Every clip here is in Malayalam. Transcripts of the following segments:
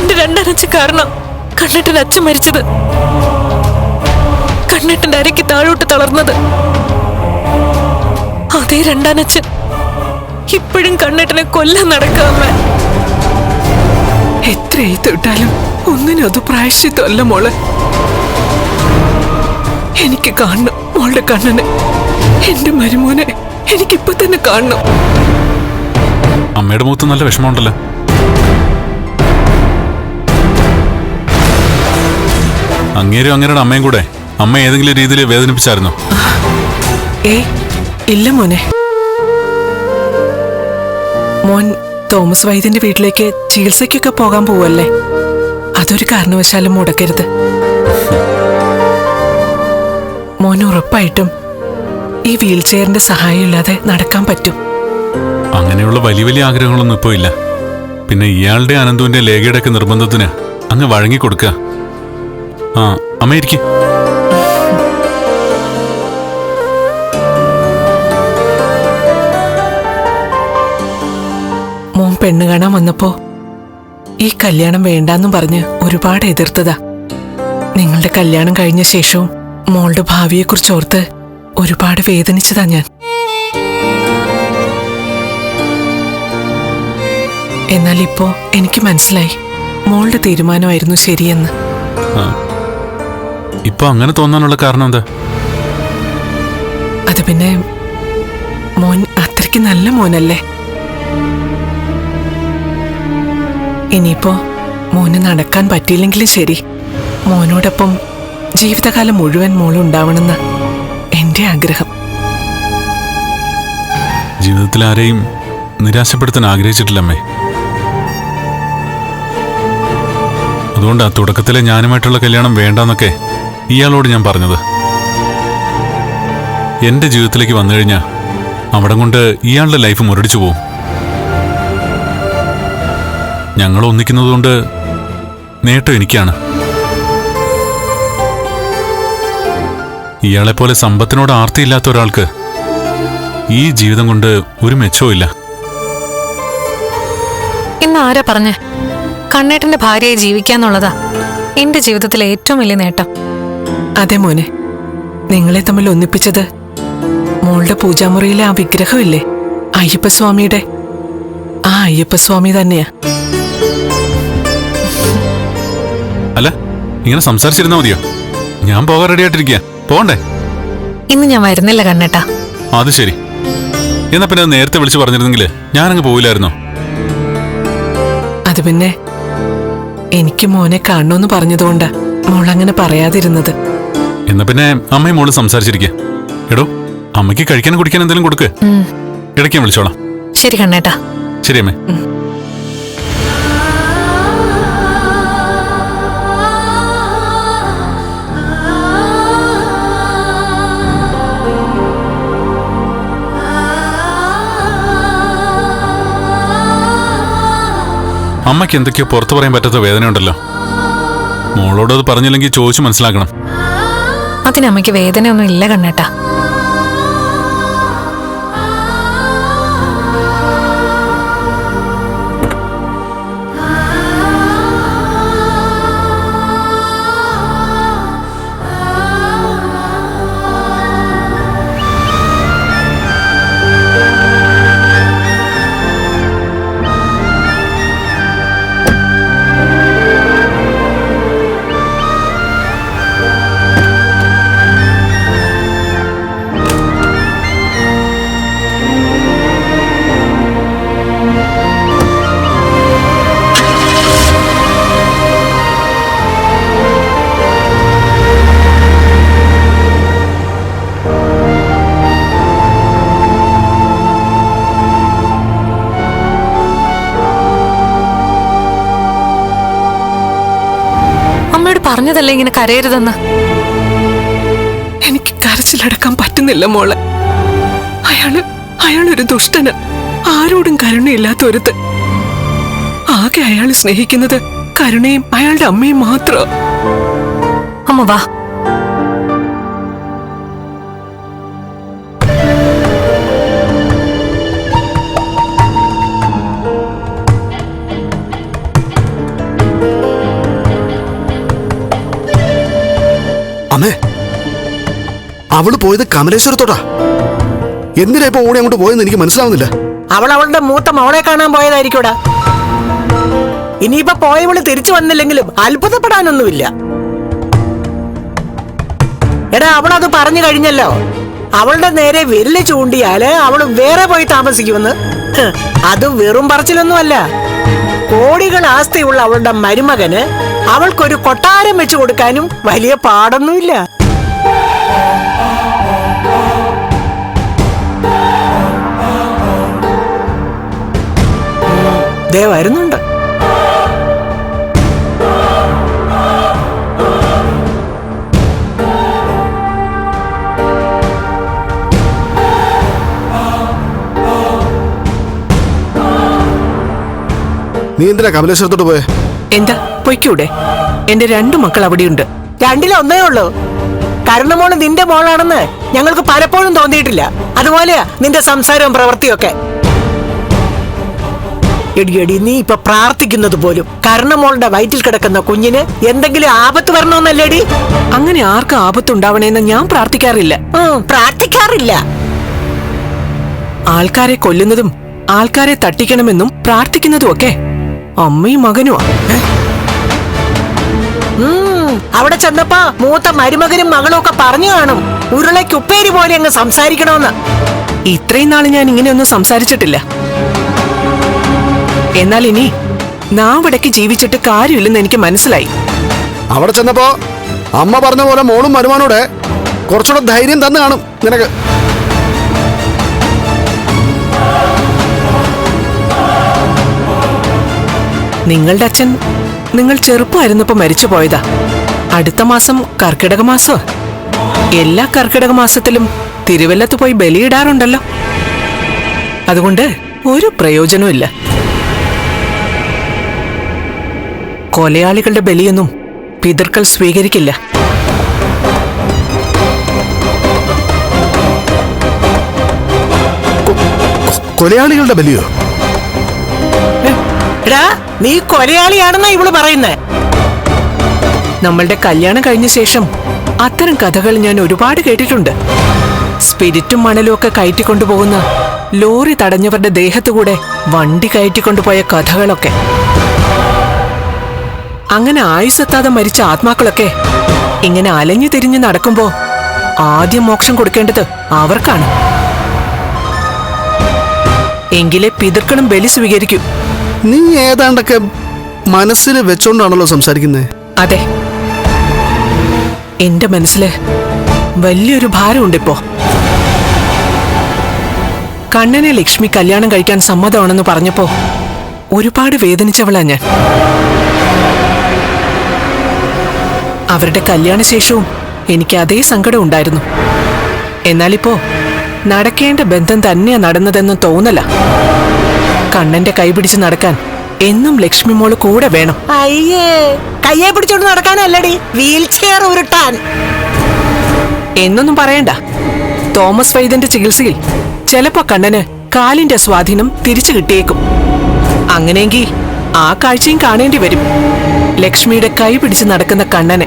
എന്റെ രണ്ടനച്ച കാരണം കണ്ണേട്ടന്റെ അച്ഛൻ മരിച്ചത്. കണ്ണേട്ടന്റെ അരയ്ക്ക് താഴോട്ട് തളർന്നത്. അതേ രണ്ടാനച്ഛൻ ഇപ്പോഴും കണ്ണേട്ടനെ കൊല്ലാൻ നടക്കാമ എത്ര എഴുത്തിട്ടാലും ഒന്നിനും അത് പ്രായശ്ചിത്തമല്ല മോൾ. എനിക്ക് കാണണം മോളുടെ കണ്ണനെ. എന്റെ മരുമോനെ എനിക്കിപ്പോ തന്നെ കാണണം. അമ്മയുടെ മുഖത്ത് നല്ല വിഷമമുണ്ടല്ലോ. അങ്ങേരും അങ്ങേരുടെ അമ്മയും കൂടെ അമ്മ ഏതെങ്കിലും രീതിയിൽ വേദനിപ്പിച്ചായിരുന്നു? ഏ ഇല്ല മോനെ. മോൻ തോമസ് വൈദ്യന്റെ വീട്ടിലേക്ക് ചികിത്സയ്ക്കൊക്കെ പോകാൻ പോവല്ലേ അതൊരു കാരണവശാലും മുടക്കരുത്. മോൻ ഉറപ്പായിട്ടും ഈ വീൽ ചെയറിന്റെ സഹായം ഇല്ലാതെ നടക്കാൻ പറ്റും. അങ്ങനെയുള്ള വലിയ വലിയ ആഗ്രഹങ്ങളൊന്നും ഇപ്പോ ഇല്ല. പിന്നെ ഇയാളുടെ അനന്തുവിന്റെ ലേഖയുടെ നിർബന്ധത്തിന് അങ്ങ് വഴങ്ങിക്കൊടുക്കുക ആ അമ്മ ഇരിക്കെ. മോൻ പെണ്ണ് കാണാൻ വന്നപ്പോ ഈ കല്യാണം വേണ്ടാന്നും പറഞ്ഞ് ഒരുപാട് എതിർത്തതാ. നിങ്ങളുടെ കല്യാണം കഴിഞ്ഞ ശേഷവും മോളുടെ ഭാവിയെക്കുറിച്ച് ഓർത്ത് ഒരുപാട് വേദനിച്ചതാ ഞാൻ. എന്നാൽ ഇപ്പോ എനിക്ക് മനസ്സിലായി മോളുടെ തീരുമാനമായിരുന്നു ശരിയെന്ന്. ഇപ്പൊ അങ്ങനെ തോന്നാനുള്ള കാരണം എന്താ? അത് പിന്നെ മോൻ അത്രയ്ക്ക് നല്ല മോനല്ലേ? ഇനിയിപ്പോ മോന് നടക്കാൻ പറ്റിയില്ലെങ്കിലും ശരി. മോനോടൊപ്പം ജീവിതകാലം മുഴുവൻ മോളുണ്ടാവണമെന്ന് എന്റെ ആഗ്രഹം. ജീവിതത്തിൽ ആരെയും നിരാശപ്പെടുത്താൻ ആഗ്രഹിച്ചിട്ടില്ലമ്മേ. അതുകൊണ്ടാ തുടക്കത്തിലെ ഞാനുമായിട്ടുള്ള കല്യാണം വേണ്ടെന്നൊക്കെ ഇയാളോട് ഞാൻ പറഞ്ഞത്. എന്റെ ജീവിതത്തിലേക്ക് വന്നു കഴിഞ്ഞാൽ അവിടെ കൊണ്ട് ഇയാളുടെ ലൈഫ് മുരടിച്ചു പോവും. ഞങ്ങൾ ഒന്നിക്കുന്നതുകൊണ്ട് നേട്ടം എനിക്കാണ്. ഇയാളെപ്പോലെ സമ്പത്തിനോട് ആർത്തിയില്ലാത്ത ഒരാൾക്ക് ഈ ജീവിതം കൊണ്ട് ഒരു മെച്ചവും ഇല്ല ഇന്ന് ആരാ പറഞ്ഞേ? കണ്ണേട്ടന്റെ ഭാര്യയെ ജീവിക്കാന്നുള്ളതാ എന്റെ ജീവിതത്തിലെ ഏറ്റവും വലിയ നേട്ടം. അതെ മോനെ. നിങ്ങളെ തമ്മിൽ ഒന്നിപ്പിച്ചത് മോളുടെ പൂജാമുറിയിലെ ആ വിഗ്രഹമില്ലേ? അയ്യപ്പസ്വാമിയുടെ. ആ അയ്യപ്പസ്വാമി തന്നെയാ. അല്ല ഇങ്ങനെ സംസാരിച്ചിരുന്നാ മതിയോ? ഞാൻ പോകാൻ റെഡി ആയിട്ടിരിക്കുക പോണ്ടേ ഇന്ന് ഞാൻ വരുന്നില്ല കണ്ണേട്ടാ. അത് ശരി. എന്നാ പിന്നെ അത് നേരത്തെ വിളിച്ചു പറഞ്ഞിരുന്നെങ്കിൽ ഞാനങ്ങ് പോയില്ലായിരുന്നോ അത് പിന്നെ എനിക്ക് മോനെ കാണണമെന്ന് പറഞ്ഞതുകൊണ്ടാ മോളങ്ങനെ പറയാതിരുന്നത്. എന്നാ പിന്നെ അമ്മയും മോൾ സംസാരിച്ചിരിക്കുക എടോ അമ്മയ്ക്ക് കഴിക്കാനും കുടിക്കാനും എന്തെങ്കിലും കൊടുക്ക്. കിടക്കാൻ ഇടയ്ക്ക് വിളിച്ചോളാം. ശരി കണ്ണേട്ടാ. ശരി അമ്മേ. അമ്മയ്ക്ക് എന്തൊക്കെയോ പുറത്തു പറയാൻ പറ്റാത്ത വേദനയുണ്ടല്ലോ. മോളോട് അത് പറഞ്ഞില്ലെങ്കിൽ ചോദിച്ചു മനസ്സിലാക്കണം. അതിനമ്മയ്ക്ക് വേദനയൊന്നും ഇല്ല കണ്ണേട്ടാ. പറഞ്ഞതല്ലേ ഇങ്ങനെ കരയരുതെന്ന്? എനിക്ക് കരച്ചിലടക്കാൻ പറ്റുന്നില്ല മോളെ. അയാൾ അയാളൊരു ദുഷ്ടന്. ആരോടും കരുണയില്ലാത്ത ഒരുത്ത് ആകെ അയാൾ സ്നേഹിക്കുന്നത് കരുണയും അയാളുടെ അമ്മയും മാത്രം. അമ്മ വാ. അവൾ പോയത് കമലേശ്വരത്തോട്ടാ. എന്തിനാ ഇപ്പൊ ഓടി അങ്ങോട്ട് പോയെന്ന് എനിക്ക് മനസ്സിലാവുന്നില്ല. അവൾ അവളുടെ മൂത്ത മോളെ കാണാൻ പോയതായിരിക്കൂടാ. ഇനിയിപ്പോ പോയവൾ തിരിച്ചു വന്നില്ലെങ്കിലും അത്ഭുതപ്പെടാനൊന്നുമില്ല. എടാ അവളത് പറഞ്ഞു കഴിഞ്ഞല്ലോ. അവളുടെ നേരെ വിരൽ ചൂണ്ടിയാൽ അവൾ വേറെ പോയി താമസിക്കുമെന്ന്. അത് വെറും പറച്ചിലൊന്നുമല്ല. കോടികൾ ആസ്തിയുള്ള അവളുടെ മരുമകന് അവൾക്കൊരു കൊട്ടാരം വെച്ചു കൊടുക്കാനും വലിയ പാടൊന്നുമില്ല. ദേ വരുന്നുണ്ട്. നീ എന്തിനാ കമലേശ്വരത്തോട്ട് പോയെ? എന്താ? പൊയ്ക്കൂടെ. എന്റെ രണ്ടു മക്കൾ അവിടെയുണ്ട്. രണ്ടിലൊന്നേ ഉള്ളൂ. കരുണമോൾ നിന്റെ മോളാണെന്ന് ഞങ്ങൾക്ക് പലപ്പോഴും തോന്നിയിട്ടില്ല. അതുപോലെയാ നിന്റെ സംസാരവും പ്രവൃത്തിയൊക്കെ. എടി എടി നീ ഇപ്പൊ പ്രാർത്ഥിക്കുന്നത് പോലും. കർണമോളുടെ വയറ്റിൽ കിടക്കുന്ന കുഞ്ഞിന് എന്തെങ്കിലും ആപത്ത് വരണമെന്നല്ലേടി അങ്ങനെ ആർക്കും ആപത്തുണ്ടാവണേന്ന് ഞാൻ പ്രാർത്ഥിക്കാറില്ല. പ്രാർത്ഥിക്കാറില്ല. ആൾക്കാരെ കൊല്ലുന്നതും ആൾക്കാരെ തട്ടിക്കണമെന്നും പ്രാർത്ഥിക്കുന്നതും ഒക്കെ അമ്മയും മകനുമാ അവിടെ ചെന്നപ്പോ മൂത്ത മരുമകനും മകളും ഒക്കെ പറഞ്ഞു കാണും. ഉരുളയ്ക്ക് ഉപ്പേരി പോലെ അങ്ങ് സംസാരിക്കണമെന്ന് ഇത്രയും നാൾ ഞാൻ ഇങ്ങനെയൊന്നും സംസാരിച്ചിട്ടില്ല. എന്നാൽ ഇനി നാവിടയ്ക്ക് ജീവിച്ചിട്ട് കാര്യമില്ലെന്ന് എനിക്ക് മനസ്സിലായി. അവിടെ ചെന്നപ്പോ അമ്മ പറഞ്ഞ പോലെ മോളും മരുമാനോടെ കുറച്ചുകൂടെ ധൈര്യം തന്നു കാണും നിനക്ക്. നിങ്ങളുടെ അച്ഛൻ നിങ്ങൾ ചെറുപ്പമായിരുന്നപ്പോ മരിച്ചു പോയതാ. അടുത്ത മാസം കർക്കിടക മാസോ? എല്ലാ കർക്കിടക മാസത്തിലും തിരുവല്ലത്ത് പോയി ബലിയിടാറുണ്ടല്ലോ. അതുകൊണ്ട് ഒരു പ്രയോജനമില്ല കൊലയാളികളുടെ ബലിയൊന്നും പിതൃക്കൾ സ്വീകരിക്കില്ല. കൊലയാളികളുടെ ബലിയോ? എടാ നീ കൊലയാളിയാണെന്നാ ഇവൾ പറയുന്നേ. നമ്മളുടെ കല്യാണം കഴിഞ്ഞ ശേഷം അത്തരം കഥകൾ ഞാൻ ഒരുപാട് കേട്ടിട്ടുണ്ട്. സ്പിരിറ്റും മണലും ഒക്കെ കയറ്റിക്കൊണ്ടുപോകുന്ന ലോറി തടഞ്ഞവരുടെ ദേഹത്തുകൂടെ വണ്ടി കയറ്റിക്കൊണ്ടുപോയ കഥകളൊക്കെ. അങ്ങനെ ആയുസെത്താതെ മരിച്ച ആത്മാക്കളൊക്കെ ഇങ്ങനെ അലഞ്ഞു തിരിഞ്ഞ് നടക്കുമ്പോ ആദ്യം മോക്ഷം കൊടുക്കേണ്ടത് അവർക്കാണ്. എങ്കിലേ പിതൃക്കളും ബലി സ്വീകരിക്കൂ. നീ ഏതാണ്ടൊക്കെ മനസ്സിൽ വെച്ചോണ്ടാണല്ലോ സംസാരിക്കുന്നത് അതെ. എന്റെ മനസ്സിൽ വലിയൊരു ഭാരമുണ്ടിപ്പോ. കണ്ണനെ ലക്ഷ്മി കല്യാണം കഴിക്കാൻ സമ്മതമാണെന്ന് പറഞ്ഞപ്പോ ഒരുപാട് വേദനിച്ചവളാ ഞാൻ. അവരുടെ കല്യാണശേഷവും എനിക്ക് അതേ സങ്കടം ഉണ്ടായിരുന്നു. എന്നാലിപ്പോ നടക്കേണ്ട ബന്ധം തന്നെയാ നടന്നതെന്ന് തോന്നല. കണ്ണന്റെ കൈപിടിച്ച് നടക്കാൻ എന്നും ലക്ഷ്മി മോൾ കൂടെ വേണം. അയ്യേ കയ്യെ പിടിച്ചോണ്ട് നടക്കാനല്ലടി വീൽ ചെയർ ഉരുട്ടാൻ. എന്നൊന്നും പറയണ്ട. തോമസ് വൈദ്യന്റെ ചികിത്സയിൽ ചിലപ്പോ കണ്ണന് കാലിന്റെ സ്വാധീനം തിരിച്ചു കിട്ടിയേക്കും. അങ്ങനെയെങ്കിൽ ആ കാഴ്ചയും കാണേണ്ടി വരും. ലക്ഷ്മിയുടെ കൈ പിടിച്ച് നടക്കുന്ന കണ്ണനെ.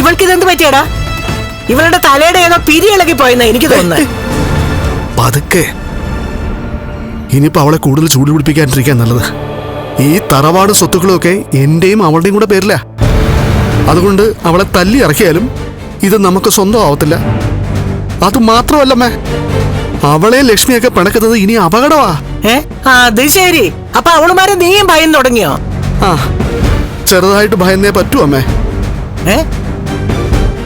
ഇവൾക്ക് ഇതെന്ത് പറ്റിയടാ? ഇവളുടെ തലയുടെ ഏതോ പിരി ഇളകി പോയെന്നാ എനിക്ക് തോന്നുന്നത്. പതുക്കെ. ഇനിയിപ്പോ അവളെ കൂടുതൽ ചൂട് പിടിപ്പിക്കാണ്ടിരിക്കാൻ നല്ലത്. ഈ തറവാട് സ്വത്തുക്കളൊക്കെ എന്റെയും അവളുടെയും കൂടെ പേരില. അതുകൊണ്ട് അവളെ തല്ലി ഇറക്കിയാലും ഇത് നമുക്ക് സ്വന്തം ആവത്തില്ല. അത് മാത്രമല്ലമ്മേ അവളെ ലക്ഷ്മിയൊക്കെ പിണക്കുന്നത് ഇനി അപകടമാ. ഏ അത് ശരി. അപ്പൊ അവളുമാരെ നീയും ഭയം തുടങ്ങിയോ? ആ ചെറുതായിട്ട് ഭയന്നേ പറ്റൂ അമ്മേ. ഏ?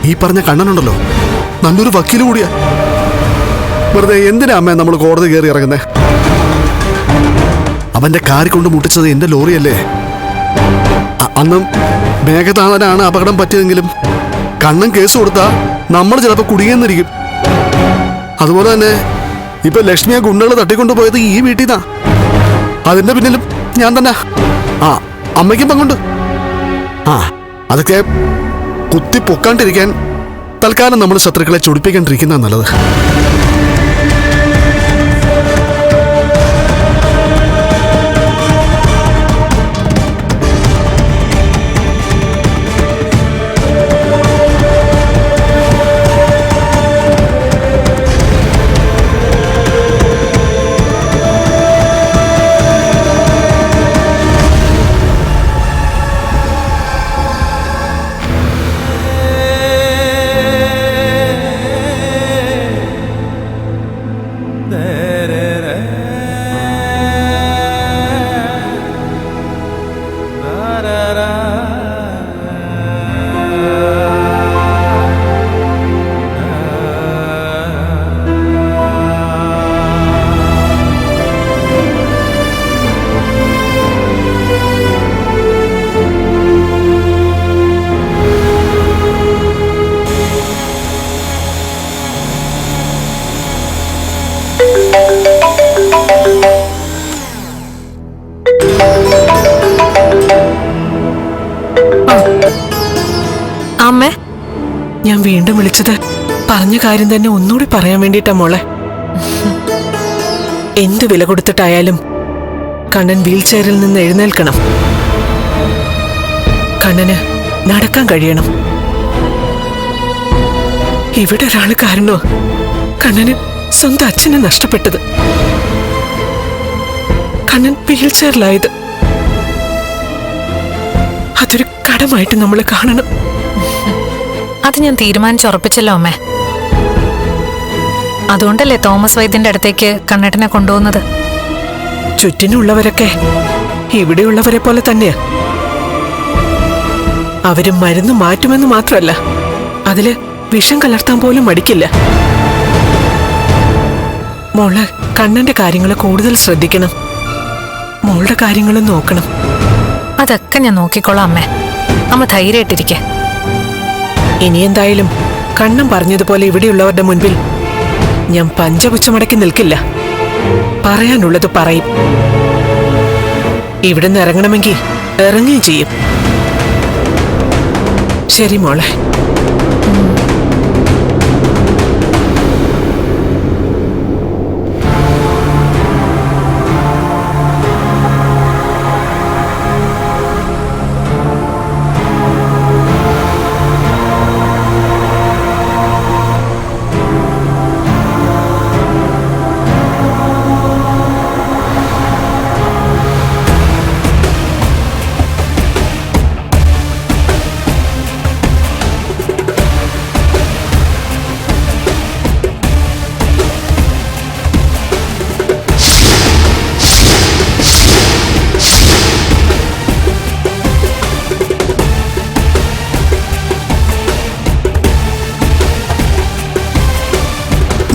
ഈ പറഞ്ഞ കണ്ണനുണ്ടല്ലോ നല്ലൊരു വക്കീൽ കൂടിയാ. വെറുതെ എന്തിനാ അമ്മേ നമ്മൾ കോടതി കയറി ഇറങ്ങുന്നേ? അവന്റെ കാറി കൊണ്ട് മുട്ടിച്ചത് എന്റെ ലോറിയല്ലേ? അന്ന് മേഘതാളനാണ് അപകടം പറ്റിയതെങ്കിലും കണ്ണൻ കേസ് കൊടുത്താൽ നമ്മൾ ചിലപ്പോൾ കുടുങ്ങിയെന്നിരിക്കും. അതുപോലെ തന്നെ ഇപ്പൊ ലക്ഷ്മിയെ ഗുണ്ടകൾ തട്ടിക്കൊണ്ടുപോയത് ഈ വീട്ടിൽ നിന്നാ. അതിന്റെ പിന്നിലും ഞാൻ തന്നെ. ആ അമ്മയ്ക്കും പങ്കുണ്ട്. ആ അതൊക്കെ കുത്തി പൊക്കാണ്ടിരിക്കാൻ തൽക്കാലം നമ്മൾ ശത്രുക്കളെ ചൊടിപ്പിക്കാണ്ടിരിക്കുന്ന നല്ലത്. അമ്മേ. ഞാൻ വീണ്ടും വിളിച്ചത് പറഞ്ഞ കാര്യം തന്നെ ഒന്നുകൂടി പറയാൻ വേണ്ടിയിട്ടാ മോളെ. എന്ത് വില കൊടുത്തിട്ടായാലും കണ്ണൻ വീൽ ചെയറിൽ നിന്ന് എഴുന്നേൽക്കണം. കണ്ണന് നടക്കാൻ കഴിയണം. ഇവിടെ ഒരാൾ കാരണോ? കണ്ണന് സ്വന്തം അച്ഛനെ നഷ്ടപ്പെട്ടത്. കണ്ണൻ വീൽ ചെയറിലായത് അതൊരു കടമായിട്ട് നമ്മൾ കാണണം. അത് ഞാൻ തീരുമാനിച്ചുറപ്പിച്ചല്ലോ അമ്മേ. അതുകൊണ്ടല്ലേ തോമസ് വൈദ്യന്റെ അടുത്തേക്ക് കണ്ണേട്ടനെ കൊണ്ടുപോകുന്നത്? ചുറ്റിനുള്ളവരൊക്കെ ഇവിടെയുള്ളവരെ പോലെ തന്നെയാ. അവർ മരുന്ന് മാറ്റുമെന്ന് മാത്രമല്ല അതിൽ വിഷം കലർത്താൻ പോലും മടിക്കില്ല. മോൾ കണ്ണന്റെ കാര്യങ്ങൾ കൂടുതൽ ശ്രദ്ധിക്കണം. മോളുടെ കാര്യങ്ങളും നോക്കണം. അതൊക്കെ ഞാൻ നോക്കിക്കോളാം അമ്മേ. അമ്മ ധൈര്യമായിട്ടിരിക്കെ. ഇനി എന്തായാലും കണ്ണം പറഞ്ഞതുപോലെ ഇവിടെയുള്ളവരുടെ മുൻപിൽ ഞാൻ പഞ്ചപുച്ചമടക്കി നിൽക്കില്ല. പറയാനുള്ളത് പറയും. ഇവിടെ നിന്ന് ഇറങ്ങണമെങ്കിൽ ഇറങ്ങുകയും ചെയ്യും. ശരി മോളെ.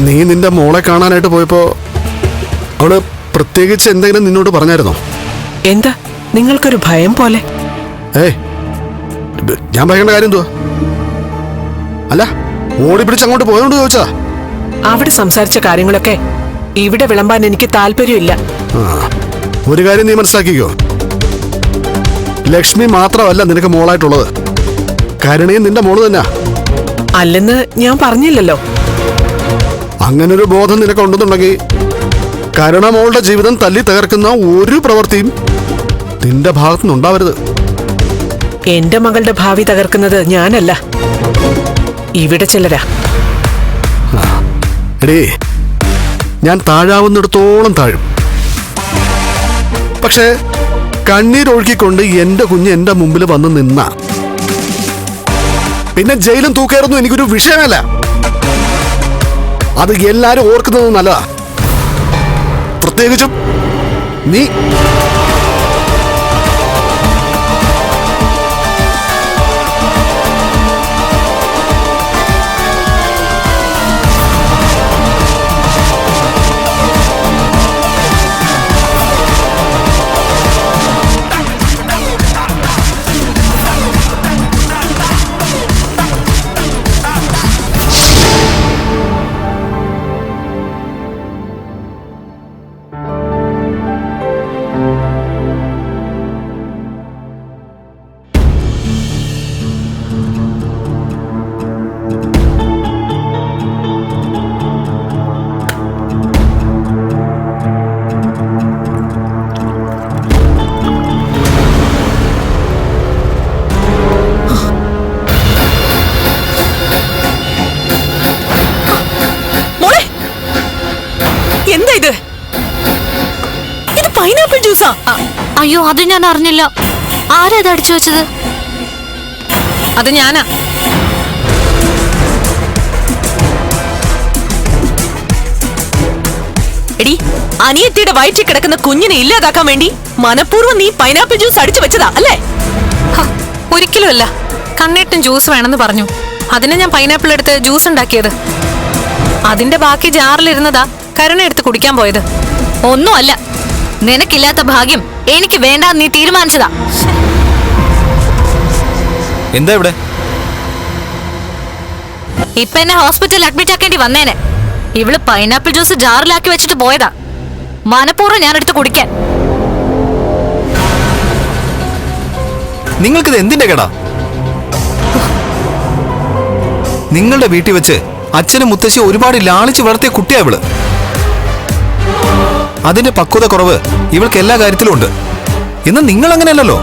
നീ നിന്റെ മോളെ കാണാനായിട്ട് പോയപ്പോ അവൾ പ്രത്യേകിച്ച് എന്തെങ്കിലും നിന്നോട് പറഞ്ഞായിരുന്നോ? എന്താ? നിങ്ങൾക്കൊരു ഭയം പോലെ. ഏയ് ഇത് ഞാൻ ഭയങ്കര കാര്യം എന്തുവാ? അല്ല ഓടി പിടിച്ച് അങ്ങോട്ട് പോയോണ്ട് ചോദിച്ചതാ. അവിടെ സംസാരിച്ച കാര്യങ്ങളൊക്കെ ഇവിടെ വിളമ്പാൻ എനിക്ക് താല്പര്യമില്ല. ആ ഒരു കാര്യം നീ മനസ്സിലാക്കിക്കോ. ലക്ഷ്മി മാത്രമല്ല നിനക്ക് മോളായിട്ടുള്ളത്. കരുണയും നിന്റെ മോൾ തന്നെ. അല്ലെന്ന് ഞാൻ പറഞ്ഞില്ലല്ലോ. അങ്ങനൊരു ബോധം നിനക്ക് ഉണ്ടെന്നുണ്ടെങ്കിൽ കരുണ മോളുടെ ജീവിതം തല്ലി തകർക്കുന്ന ഒരു പ്രവൃത്തിയും നിന്റെ ഭാഗത്തുനിന്ന് ഉണ്ടാവരുത് എന്റെ മകളുടെ ഭാവി തകർക്കുന്നത് ഞാനല്ല. ഇവിടെ ചിലരാ എടേ ഞാൻ താഴാവുന്നിടത്തോളം താഴും. പക്ഷേ കണ്ണീരൊഴുക്കിക്കൊണ്ട് എന്റെ കുഞ്ഞ് എന്റെ മുമ്പിൽ വന്ന് നിന്ന. പിന്നെ ജയിലും തൂക്കേറുന്നു എനിക്കൊരു വിഷയമല്ല. അത് എല്ലാരും ഓർക്കുന്നത് നല്ലതാ. പ്രത്യേകിച്ചും നീ അയ്യോ അത് ഞാൻ അറിഞ്ഞില്ല. ആരാ അത് അടിച്ചു വെച്ചത്? അത് ഞാനാ. എടി അനിയത്തിയുടെ വയറ്റിൽ കിടക്കുന്ന കുഞ്ഞിനെ ഇല്ലാതാക്കാൻ വേണ്ടി മനഃപൂർവം നീ പൈനാപ്പിൾ ജ്യൂസ് അടിച്ചു വെച്ചതാ അല്ലേ? ഒരിക്കലുമല്ല കണ്ണേട്ടൻ ജ്യൂസ് വേണമെന്ന് പറഞ്ഞു. അതിനെ ഞാൻ പൈനാപ്പിൾ എടുത്ത് ജ്യൂസ് ഉണ്ടാക്കിയത്. അതിന്റെ ബാക്കി ജാറിലിരുന്നതാ കരുണ എടുത്ത് കുടിക്കാൻ പോയത്. ഒന്നുമല്ല. നിനക്കില്ലാത്ത ഭാഗ്യം എനിക്ക് വേണ്ട നീ തീരുമാനിച്ചതാ. എന്താ ഇവിടെ? ഇപ്പൊ എന്നെ ഹോസ്പിറ്റലിൽ അഡ്മിറ്റ് ആക്കേണ്ടി വന്നേനെ. ഇവൾ പൈനാപ്പിൾ ജ്യൂസ് ജാറിലാക്കി വെച്ചിട്ട് പോയതാ. മനഃപൂർവം ഞാൻ എടുത്ത് കുടിക്കാൻ. നിങ്ങൾക്കിത് എന്തിന്റെ കേടാ? നിങ്ങളുടെ വീട്ടിൽ വെച്ച് അച്ഛനും മുത്തശ്ശി ഒരുപാട് ലാളിച്ച് വളർത്തിയ കുട്ടിയാ ഇവൾ. അതിന്റെ പക്വത കുറവ് ഇവൾക്ക് എല്ലാ കാര്യത്തിലും ഉണ്ട്. ഇന്ന് നിങ്ങൾ അങ്ങനെയല്ലല്ലോ.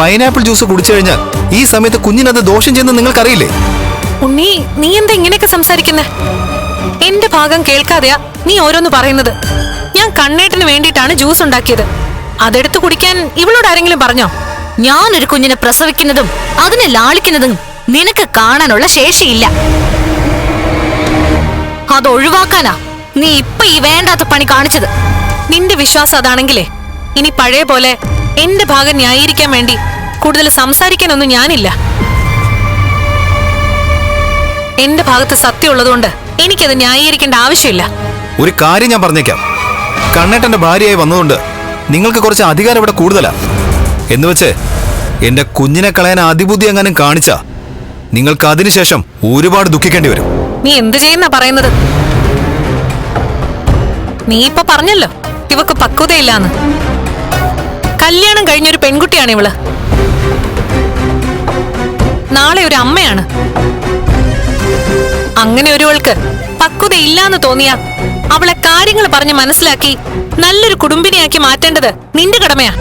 പൈനാപ്പിൾ ജ്യൂസ് കുടിച്ചു കഴിഞ്ഞാൽ ഈ സമയത്ത് കുഞ്ഞിനത് ദോഷം ചെയ്യുന്നത് നിങ്ങൾക്കറിയില്ലേ? ഉണ്ണി നീ എന്താ ഇങ്ങനെയൊക്കെ സംസാരിക്കുന്നേ? എന്റെ ഭാഗം കേൾക്കാതെയാ നീ ഓരോന്ന് പറയുന്നത്. ഞാൻ കണ്ണേട്ടിന് വേണ്ടിയിട്ടാണ് ജ്യൂസ് ഉണ്ടാക്കിയത്. അതെടുത്ത് കുടിക്കാൻ ഇവളോട് ആരെങ്കിലും പറഞ്ഞോ? ഞാനൊരു കുഞ്ഞിനെ പ്രസവിക്കുന്നതും അതിനെ ലാളിക്കുന്നതും നിനക്ക് കാണാനുള്ള ശേഷിയില്ല. അത് ഒഴിവാക്കാനാ? നീ ഇപ്പൊ ഈ വേണ്ടാത്ത പണി കാണിച്ചത്. നിന്റെ വിശ്വാസം അതാണെങ്കിലേ ഇനി പഴയ പോലെ എന്റെ ഭാഗം ന്യായീകരിക്കാൻ വേണ്ടി കൂടുതൽ സംസാരിക്കാനൊന്നും ഞാനില്ല. എന്റെ ഭാഗത്ത് സത്യമുള്ളതുകൊണ്ട് എനിക്കത് ന്യായീകരിക്കേണ്ട ആവശ്യമില്ല. ഒരു കാര്യം ഞാൻ പറഞ്ഞേക്കാം. കണ്ണേട്ടന്റെ ഭാര്യയായി വന്നതുകൊണ്ട് നിങ്ങൾക്ക് കുറച്ച് അധികാരം ഇവിടെ കൂടുതലാ. എന്ന് വെച്ച് എന്റെ കുഞ്ഞിനെ കളയാൻ അതിബുദ്ധി എങ്ങാനും കാണിച്ചാ നിങ്ങൾക്ക് അതിനുശേഷം ഒരുപാട് ദുഃഖിക്കേണ്ടി വരും. നീ എന്തു ചെയ്യുന്നാ പറയുന്നത്? നീ ഇപ്പൊ പറഞ്ഞല്ലോ ഇവക്ക് പക്വതയില്ലാന്ന്. കല്യാണം കഴിഞ്ഞൊരു പെൺകുട്ടിയാണ് ഇവൾ. നാളെ ഒരു അമ്മയാണ്. അങ്ങനെ ഒരുവൾക്ക് പക്വതയില്ലാന്ന് തോന്നിയാ അവളെ കാര്യങ്ങൾ പറഞ്ഞ് മനസ്സിലാക്കി നല്ലൊരു കുടുംബിനിയാക്കി മാറ്റേണ്ടത് നിന്റെ കടമയാ.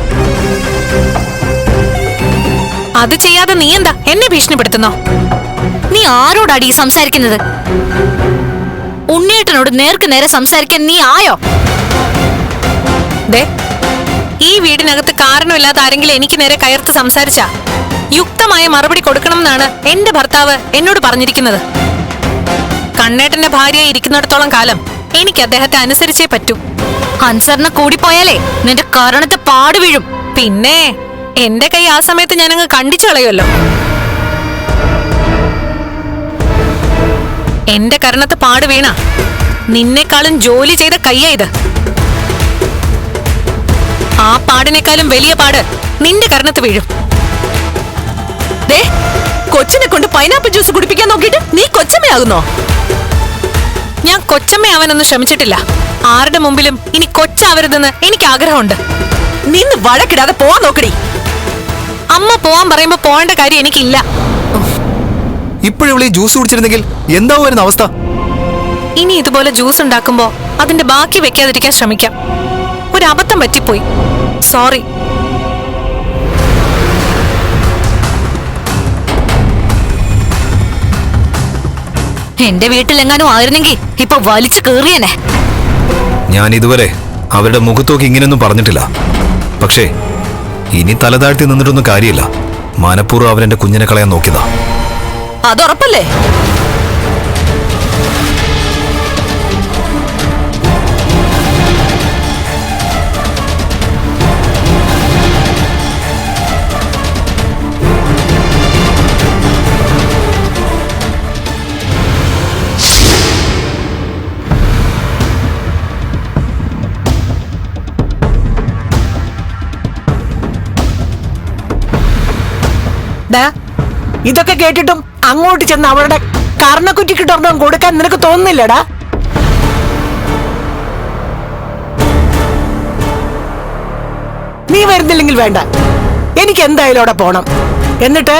അത് ചെയ്യാതെ നീ എന്താ എന്നെ ഭീഷണിപ്പെടുത്തുന്നോ? നീ ആരോടാടി ഈ സംസാരിക്കുന്നത്? ഉണ്ണിയേട്ടനോട് നേർക്ക് നേരെ സംസാരിക്കാൻ നീ ആയോ? ദേ ഈ വീടിനകത്ത് കാരണമില്ലാത്ത ആരെങ്കിലും എനിക്ക് നേരെ കയർത്ത് സംസാരിച്ച? യുക്തമായ മറുപടി കൊടുക്കണമെന്നാണ് എന്റെ ഭർത്താവ് എന്നോട് പറഞ്ഞിരിക്കുന്നത്. കണ്ണേട്ടന്റെ ഭാര്യയെ ഇരിക്കുന്നിടത്തോളം കാലം എനിക്ക് അദ്ദേഹത്തെ അനുസരിച്ചേ പറ്റൂ. അനുസരണ കൂടിപ്പോയാലേ നിന്റെ കാരണത്തെ പാട് വീഴും പിന്നെ എന്റെ കൈ ആ സമയത്ത് ഞാനങ്ങ് കണ്ടിച്ചു കളയുമല്ലോ. എന്റെ കരണത്ത് പാട് വീണ. നിന്നെക്കാളും ജോലി ചെയ്ത കയ്യാ ഇത്. ആ പാടിനേക്കാളും വലിയ പാട് നിന്റെ കരണത്ത് വീഴും. കൊച്ചിനെ കൊണ്ട് പൈനാപ്പിൾ ജ്യൂസ് കുടിപ്പിക്കാൻ നോക്കിയിട്ട് നീ കൊച്ചമ്മയാകുന്നോ? ഞാൻ കൊച്ചമ്മയാവാനൊന്നും ശ്രമിച്ചിട്ടില്ല. ആരുടെ മുമ്പിലും ഇനി കൊച്ചാവരുതെന്ന് എനിക്ക് ആഗ്രഹമുണ്ട്. നിന്ന് വഴക്കിടാതെ പോവാൻ നോക്കടി. അമ്മ പോവാൻ പറയുമ്പോ പോകേണ്ട കാര്യം എനിക്കില്ല. ഇപ്പോഴിവിടെ ഈ ജ്യൂസ് കുടിച്ചിരുന്നെങ്കിൽ എന്താവുമായിരുന്നു അവസ്ഥ? ഇനി ഇതുപോലെ ജ്യൂസ് ഉണ്ടാക്കുമ്പോ അതിന്റെ ബാക്കി വെക്കാതിരിക്കാൻ ശ്രമിക്കാം. ഒരു അബദ്ധം പറ്റിപ്പോയി. സോറി എന്റെ വീട്ടിലെങ്ങാനും ആയിരുന്നെങ്കിൽ ഇപ്പൊ വലിച്ചു കേറിയനെ ഞാൻ ഇതുവരെ അവരുടെ മുഖത്തോക്ക് ഇങ്ങനെയൊന്നും പറഞ്ഞിട്ടില്ല. പക്ഷേ ഇനി തലതാഴ്ത്തി നിന്നിട്ടൊന്നും കാര്യമില്ല. മനഃപൂർവം അവരെന്റെ കുഞ്ഞിനെ കളയാൻ നോക്കിയതാ. അതുറപ്പല്ലേ? ഇതൊക്കെ കേട്ടിട്ടും അങ്ങോട്ട് ചെന്ന് അവളുടെ കർണക്കുറ്റിക്കിട്ടൊരെണ്ണം കൊടുക്കാൻ നിനക്ക് തോന്നുന്നില്ലടാ? നീ വരുന്നില്ലെങ്കിൽ വേണ്ട. എനിക്ക് എന്തായാലും അവിടെ പോണം. എന്നിട്ട്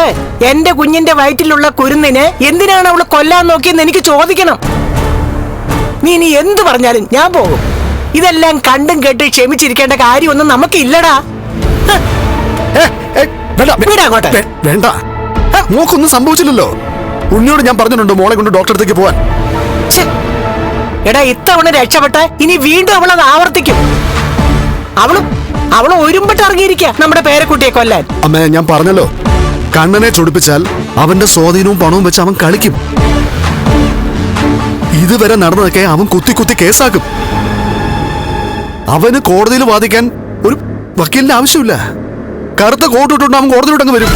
എന്റെ കുഞ്ഞിന്റെ വയറ്റിലുള്ള കുരുന്നിനെ എന്തിനാണ് അവൾ കൊല്ലാൻ നോക്കിയെന്ന് എനിക്ക് ചോദിക്കണം. നീ ഇനി എന്ത് പറഞ്ഞാലും ഞാൻ പോകും. ഇതെല്ലാം കണ്ടും കേട്ട് ക്ഷമിച്ചിരിക്കേണ്ട കാര്യമൊന്നും നമുക്കില്ലടാ. വിടാ അങ്ങോട്ട്. വേണ്ട. മോക്കൊന്നും സംഭവിച്ചില്ലല്ലോ. ഉണ്ണിയോട് ഞാൻ പറഞ്ഞിട്ടുണ്ട് മോളെ കൊണ്ട് ഡോക്ടറെ അടുത്തേക്ക് പോവാൻ. എടാ ഇത്തവണ രക്ഷപ്പെട്ട ഇനി വീണ്ടും അവൾ അത് ആവർത്തിക്കും. അവളും അവൾ ഒരുമ്പിട്ട് ഇറങ്ങിയിരിക്ക നമ്മുടെ പേരക്കുട്ടിയെ കൊല്ലാൻ. അമ്മേ ഞാൻ പറഞ്ഞല്ലോ. കണ്ണനെ ചൊടിപ്പിച്ചാൽ അവന്റെ സ്വാധീനവും പണവും വെച്ച് അവൻ കളിക്കും. ഇതുവരെ നടന്നതൊക്കെ അവൻ കുത്തി കുത്തി കേസാക്കും. അവന് കോടതിയിൽ വാദിക്കാൻ ഒരു വക്കീലിന്റെ ആവശ്യമില്ല. കറുത്ത കോട്ടിട്ടുണ്ട് അവൻ കോടതിയിലോട്ടങ്ങ് വരും.